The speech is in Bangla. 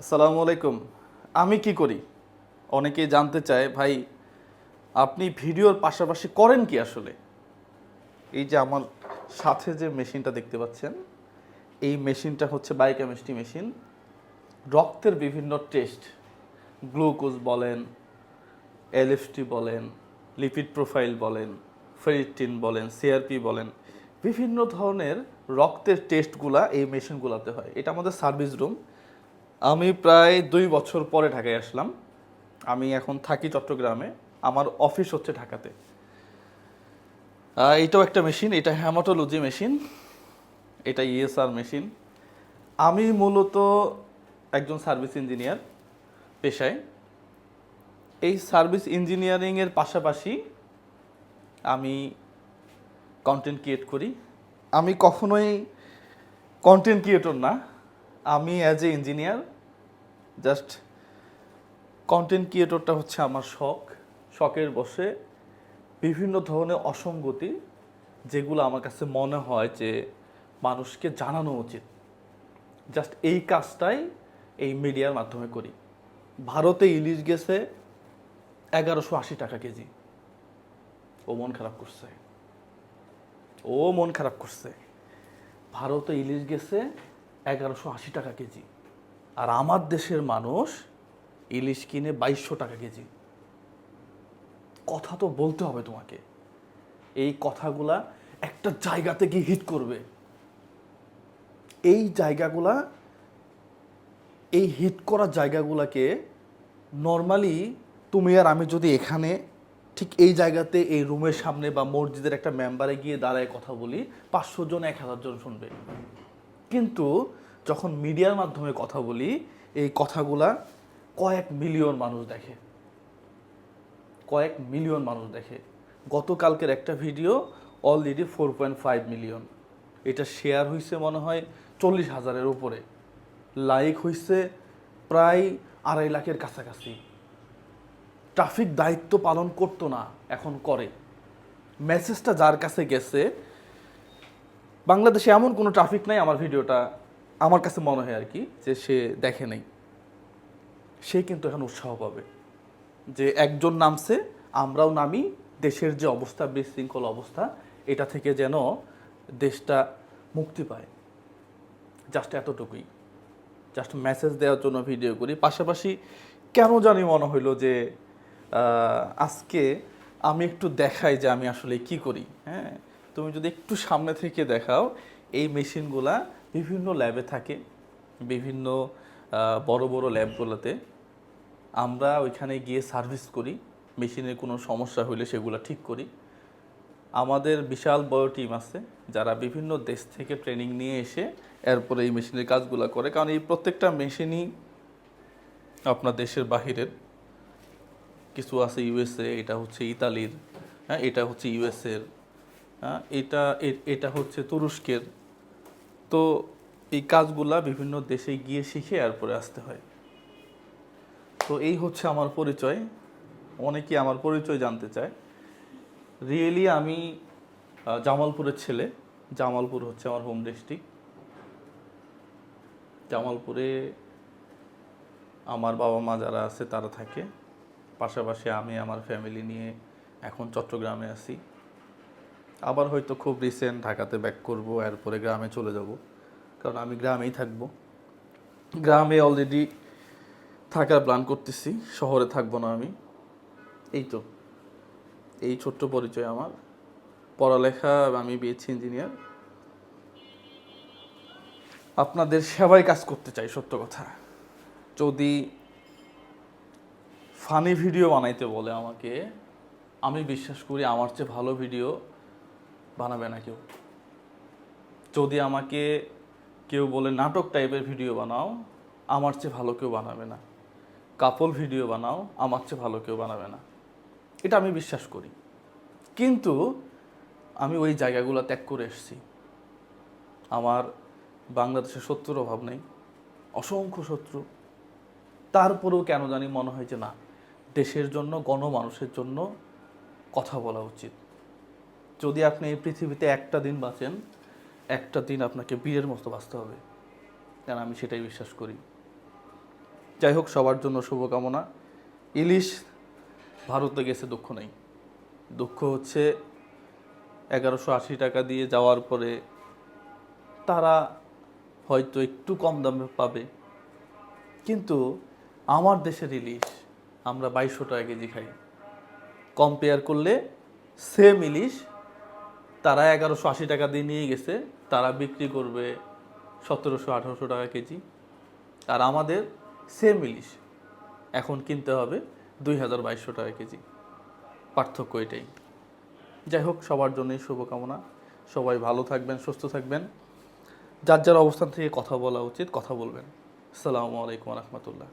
আসসালামু আলাইকুম। আমি কি করি? অনেকেই জানতে চায়, ভাই, আপনি ভিডিওর পাশাপাশি করেন কি আসলে? এই যে আমার সাথে যে মেশিনটা দেখতে পাচ্ছেন, এই মেশিনটা হচ্ছে বায়োকেমিস্ট্রি মেশিন। রক্তের বিভিন্ন টেস্ট, গ্লুকোজ বলেন, এলএফটি বলেন, লিপিড প্রোফাইল বলেন, ফেরিটিন বলেন, সিআরপি বলেন, বিভিন্ন ধরনের রক্তের টেস্টগুলা এই মেশিনগুলোতে হয়। এটা আমাদের সার্ভিস রুম। আমি প্রায় দুই বছর পরে ঢাকায় আসলাম। আমি এখন থাকি চট্টগ্রামে। আমার অফিস হচ্ছে ঢাকাতে। এটাও একটা মেশিন, এটা হ্যামাটোলজি মেশিন। এটা ইএসআর মেশিন। আমি মূলত একজন সার্ভিস ইঞ্জিনিয়ার পেশায়। এই সার্ভিস ইঞ্জিনিয়ারিংয়ের পাশাপাশি আমি কন্টেন্ট ক্রিয়েট করি। আমি কখনোই কন্টেন্ট ক্রিয়েটর না। আমি as a engineer just content ক্রিয়েটরটা হচ্ছে আমার শখ। শখের বসে বিভিন্ন ধরনের অসঙ্গতি যেগুলো আমার কাছে মনে হয় যে মানুষকে জানানো উচিত। জাস্ট এই কাজটাই এই মিডিয়ার মাধ্যমে করি। ভারতে ইলিশ গেছে এগারোশো আশি টাকা কেজি। ও মন খারাপ করছে। ও মন খারাপ করছে। ভারতে ইলিশ গেছে এগারোশো আশি টাকা কেজি। আর আমার দেশের মানুষ ইলিশ কিনে বাইশশো টাকা কেজি। কথা তো বলতে হবে তোমাকে। এই কথাগুলা একটা জায়গাতে গিয়ে হিট করবে। এই জায়গাগুলা, এই হিট করা জায়গাগুলাকে নর্মালি তুমি আর আমি যদি এখানে ঠিক এই জায়গাতে, এই রুমের সামনে বা মসজিদের একটা মেম্বারে গিয়ে দাঁড়ায় কথা বলি, পাঁচশো জন, এক হাজার জন শুনবে। কিন্তু যখন মিডিয়ার মাধ্যমে কথা বলি, এই কথাগুলা কয়েক মিলিয়ন মানুষ দেখে। কয়েক মিলিয়ন মানুষ দেখে। গতকালকের একটা video already four point five million. এটা শেয়ার হয়েছে মনে হয় চল্লিশ হাজারের উপরে। লাইক হয়েছে প্রায় আড়াই লাখের কাছাকাছি। ট্রাফিক দায়িত্ব পালন করতো না, এখন করে। মেসেজটা যার কাছে গেছে, বাংলাদেশে এমন কোনো ট্রাফিক নাই আমার ভিডিওটা। আমার কাছে মনে হয় আর কি যে সে দেখে নেই। সে কিন্তু এখন উৎসাহ পাবে যে একজন নামছে, আমরাও নামি, দেশের যে অবস্থা, বিশৃঙ্খল অবস্থা, এটা থেকে যেন দেশটা মুক্তি পায়। জাস্ট এতটুকুই। জাস্ট মেসেজ দেওয়ার জন্য ভিডিও করি। পাশাপাশি কেন জানি মনে হইল যে আজকে আমি একটু দেখাই যে আমি আসলে কি করি। হ্যাঁ তুমি যদি একটু সামনে থেকে দেখাও, এই মেশিনগুলা বিভিন্ন ল্যাবে থাকে, বিভিন্ন বড় বড় ল্যাবগুলোতে আমরা ওইখানে গিয়ে সার্ভিস করি মেশিনের কোনো সমস্যা হলে সেগুলো ঠিক করি। আমাদের বিশাল বড় টিম আছে, যারা বিভিন্ন দেশ থেকে ট্রেনিং নিয়ে এসে এরপরে এই মেশিনের কাজগুলো করে। কারণ এই প্রত্যেকটা মেশিনই আপনার দেশের বাহিরের। কিছু আছে ইউএসএ এটা হচ্ছে ইতালির হ্যাঁ এটা হচ্ছে ইউএসএর হ্যাঁ এটা এটা হচ্ছে তুরস্কের। তো এই কাজগুলা বিভিন্ন দেশে গিয়ে শিখে এরপরে আসতে হয়। তো এই হচ্ছে আমার পরিচয়। অনেকেই আমার পরিচয় জানতে চায়। রিয়েলি আমি জামালপুরের ছেলে। জামালপুর হচ্ছে আমার হোম ডিস্ট্রিক্ট জামালপুরে আমার বাবা মা যারা আছে তারা থাকে। পাশাপাশি আমি, আমার ফ্যামিলি নিয়ে এখন চট্টগ্রামে আছি। আবার হয়তো খুব রিসেন্ট ঢাকাতে ব্যাক করব, এরপরে গ্রামে চলে যাব। কারণ আমি গ্রামেই থাকব। গ্রামে অলরেডি থাকার প্ল্যান করতেছি, শহরে থাকব না আমি। এই তো। এই ছোট্ট পরিচয় আমার। পড়ালেখা, আমি বিএসসি ইঞ্জিনিয়ার আপনাদের সেবায় কাজ করতে চাই, সত্য কথা। যদি ফানি ভিডিও বানাইতে বলে আমাকে, আমি বিশ্বাস করি আমার চেয়ে ভালো ভিডিও বানাবে না কেউ। যদি আমাকে কেউ বলে নাটক টাইপের ভিডিও বানাও, আমার চেয়ে ভালো কেউ বানাবে না। কাপল ভিডিও বানাও, আমার চেয়ে ভালো কেউ বানাবে না। এটা আমি বিশ্বাস করি। কিন্তু আমি ওই জায়গাগুলো ত্যাগ করে এসেছি। আমার বাংলাদেশে শত্রুর অভাব নেই। অসংখ্য শত্রু। তারপরেও কেন জানি মনে হয় যে না, দেশের জন্য, গণমানুষের জন্য কথা বলা উচিত। যদি আপনি এই পৃথিবীতে একটা দিন বাঁচেন, একটা দিন আপনাকে বীরের মতো বাঁচতে হবে। কারণ আমি সেটাই বিশ্বাস করি। যাই হোক, সবার জন্য শুভকামনা। ইলিশ ভারতে গেছে, দুঃখ নেই। দুঃখ হচ্ছে এগারোশো আশি টাকা দিয়ে যাওয়ার পরে তারা হয়তো একটু কম দামে পাবে। কিন্তু আমার দেশের ইলিশ আমরা বাইশশো টাকা কেজি খাই। কম্পেয়ার করলে সেম ইলিশ তারা এগারোশো আশি টাকা দিয়ে নিয়ে গেছে, তারা বিক্রি করবে সতেরোশো, আঠারোশো টাকা কেজি। আর আমাদের সেম ইলিশ এখন কিনতে হবে দুই হাজার বাইশশো টাকা কেজি। পার্থক্য এটাই। যাই হোক, সবার জন্যই শুভকামনা। সবাই ভালো থাকবেন, সুস্থ থাকবেন। যার যার অবস্থান থেকে কথা বলা উচিত, কথা বলবেন। আসসালামু আলাইকুম রহমতুল্লাহ।